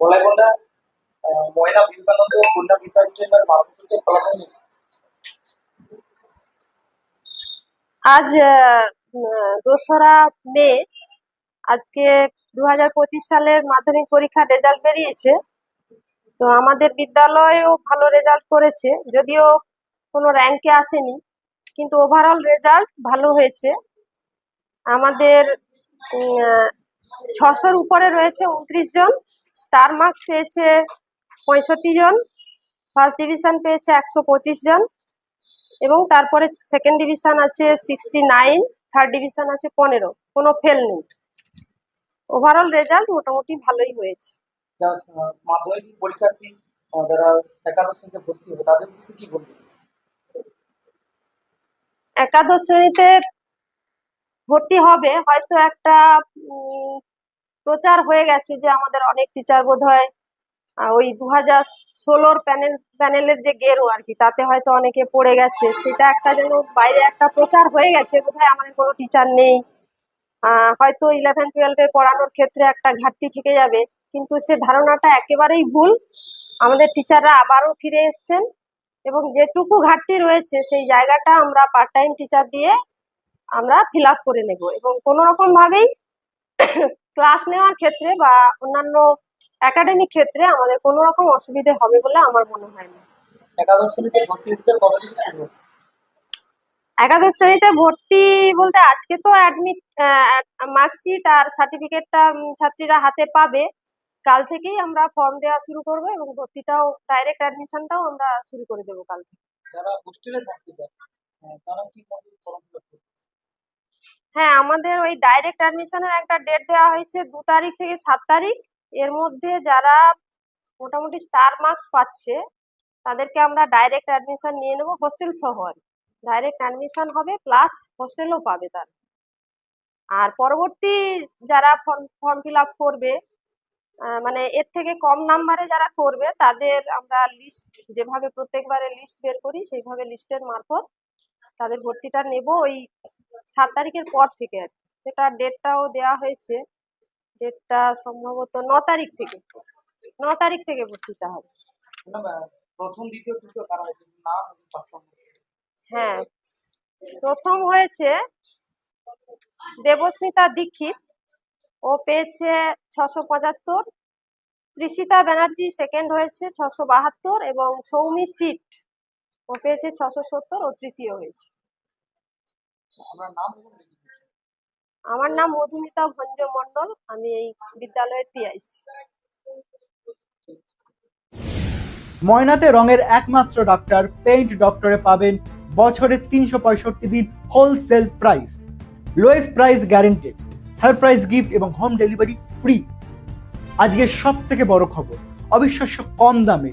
ময়না বিবেকানন্দ কন্যা বিদ্যাপীঠের ফলাফল আজ দোসরা মে, আজকে দু হাজার পঁচিশ সালের মাধ্যমিক পরীক্ষার রেজাল্ট বেরিয়েছে। তো আমাদের বিদ্যালয়েও ভালো রেজাল্ট করেছে, যদিও কোনো র্যাঙ্কে আসেনি, কিন্তু ওভারঅল রেজাল্ট ভালো হয়েছে। আমাদের ছশোর উপরে রয়েছে, উনত্রিশ জন। স্টার মার্কস পেয়েছে পঁয়ষট্টি জন ফার্স্ট ডিভিশন পেয়েছে একশো পঁচিশ জন এবং তারপরে সেকেন্ড ডিভিশন আছে সিক্সটি নাইন থার্ড ডিভিশন আছে পনেরো। কোনো ফেল নেই। ওভারঅল রেজাল্ট মোটামুটি ভালোই হয়েছে। মাধ্যমিক পরীক্ষার্থী যারা একাদশ শ্রেণীতে ভর্তি হবে তাদের উদ্দেশ্যে কি বলবেন একাদশ শ্রেণীতে ভর্তি হবে হয়তো একটা প্রচার হয়ে গেছে যে আমাদের অনেক টিচার বোধ হয় ওই দু হাজার ষোলোর প্যানেল প্যানেলের যে গেরো আর কি, তাতে হয়তো অনেকে পড়ে গেছে। সেটা একটা যেন বাইরে একটা প্রচার হয়ে গেছে, বোধহয় আমাদের কোনো টিচার নেই। হয়তো ইলেভেন টুয়েলভে পড়ানোর ক্ষেত্রে একটা ঘাটতি থেকে যাবে, কিন্তু সে ধারণাটা একেবারেই ভুল। আমাদের টিচাররা আবারও ফিরে এসছেন এবং যেটুকু ঘাটতি রয়েছে, সেই জায়গাটা আমরা পার্ট টাইম টিচার দিয়ে আমরা ফিল করে নেব এবং কোনো রকম ভাবেই ক্লাস নেওয়ার ক্ষেত্রে বা অন্যান্য একাডেমিক ক্ষেত্রে আমাদের কোনো রকম অসুবিধে হবে বলে আমার মনে হয় না। একাদশ শ্রেণীতে ভর্তি কবে থেকে শুরু? একাদশ শ্রেণীতে ভর্তি বলতে আজকে তো অ্যাডমিট মার্কশিট আর সার্টিফিকেটটা ছাত্রীরা হাতে পাবে। কাল থেকেই আমরা ফর্ম দেওয়া শুরু করব এবং ভর্তিটাও ডাইরেক্ট অ্যাডমিশনটাও আমরা শুরু করে দেবো কাল থেকে। যারা হোস্টেলে থাকতে চায় তারা কি ভাবে ফর্ম ফিল করবে হ্যাঁ আমাদের ওই ডাইরেক্ট অ্যাডমিশনের একটা ডেট দেওয়া হয়েছে দু তারিখ থেকে সাত তারিখ। এর মধ্যে যারা মোটামুটি স্টার মার্কস পাচ্ছে, তাদেরকে আমরা ডাইরেক্ট অ্যাডমিশন নিয়ে নেব হোস্টেল সহ ডাইরেক্ট অ্যাডমিশন হবে প্লাস হোস্টেলও পাবে তার। আর পরবর্তী যারা ফর্ম ফর্ম ফিল আপ করবে মানে এর থেকে কম নাম্বারে যারা করবে, তাদের আমরা লিস্ট যেভাবে প্রত্যেকবারে লিস্ট বের করি, সেইভাবে লিস্টের মারফত তাদের ভর্তিটা নেব। ওই সাত তারিখের পর থেকে আর কি। সেটা ডেটটাও দেওয়া হয়েছে। ডেটটা সম্ভবত ন তারিখ থেকে। ন তারিখ থেকে ভর্তিটা হবে। প্রথম দ্বিতীয় তৃতীয় কারা হয়েছে? নাম এবং পাঁচ নম্বর। হ্যাঁ প্রথম হয়েছে দেবস্মিতা দীক্ষিত। ও পেয়েছে ছশো পঁচাত্তর। ত্রিশিতা ব্যানার্জি সেকেন্ড হয়েছে ছশো বাহাত্তর এবং সৌমি সিট। ও পেয়েছে ছশো সত্তর। ও তৃতীয় হয়েছে আপনার নাম এবং রেজিগনেশন আমার নাম মধুমিতা ভঞ্জ মন্ডল আমি এই বিদ্যালয়ের টিআইসি। ময়নাতে রঙের একমাত্র ডক্টর পেইন্ট ডক্টরে পাবেন বছরে তিনশো পঁয়ষট্টি দিন wholesale price lowest price guaranteed surprise gift এবং হোম ডেলিভারি ফ্রি আজকের সব থেকে বড় খবর অবিশ্বাস্য কম দামে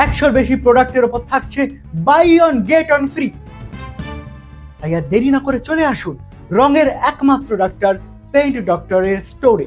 একশোর বেশি প্রোডাক্টের ওপর থাকছে buy one get one free তাই আর দেরি না করে চলে আসুন রঙের একমাত্র ডাক্তার পেইন্ট ডক্টরের স্টোরে